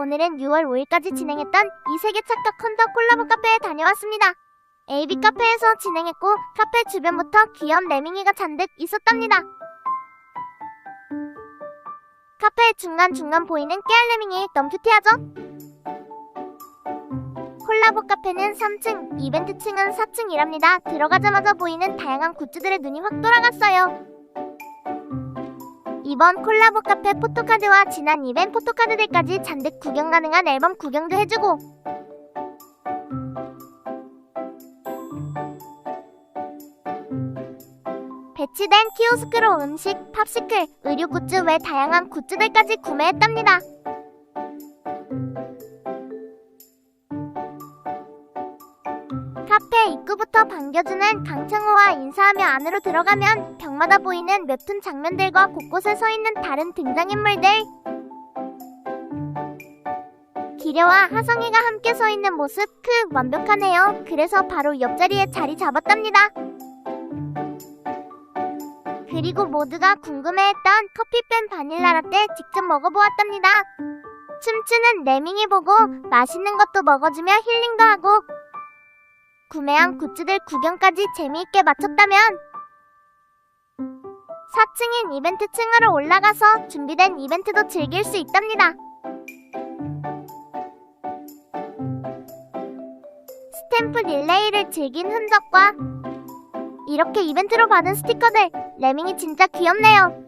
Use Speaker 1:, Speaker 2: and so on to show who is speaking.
Speaker 1: 오늘은 6월 5일까지 진행했던 이 세계 착각 컨더 콜라보 카페에 다녀왔습니다. AB 카페에서 진행했고 카페 주변부터 귀여운 레밍이가 잔뜩 있었답니다. 카페 중간중간 보이는 깨알 레밍이 너무 큐티하죠? 콜라보 카페는 3층, 이벤트 층은 4층이랍니다. 들어가자마자 보이는 다양한 굿즈들의 눈이 확 돌아갔어요. 이번 콜라보 카페 포토카드와 지난 이벤트 포토카드들까지 잔뜩 구경 가능한 앨범 구경도 해주고 배치된 키오스크로 음식, 팝시클, 의류 굿즈 외 다양한 굿즈들까지 구매했답니다. 카페 입구부터 반겨주는 강창호와 인사하며 안으로 들어가면 벽마다 보이는 웹툰 장면들과 곳곳에 서 있는 다른 등장인물들 기려와 하성이가 함께 서 있는 모습 크 완벽하네요. 그래서 바로 옆자리에 자리 잡았답니다. 그리고 모두가 궁금해했던 커피밴 바닐라 라떼 직접 먹어보았답니다. 춤추는 레밍이 보고 맛있는 것도 먹어주며 힐링도 하고 구매한 굿즈들 구경까지 재미있게 마쳤다면 4층인 이벤트 층으로 올라가서 준비된 이벤트도 즐길 수 있답니다. 스탬프 릴레이를 즐긴 흔적과 이렇게 이벤트로 받은 스티커들 레밍이 진짜 귀엽네요.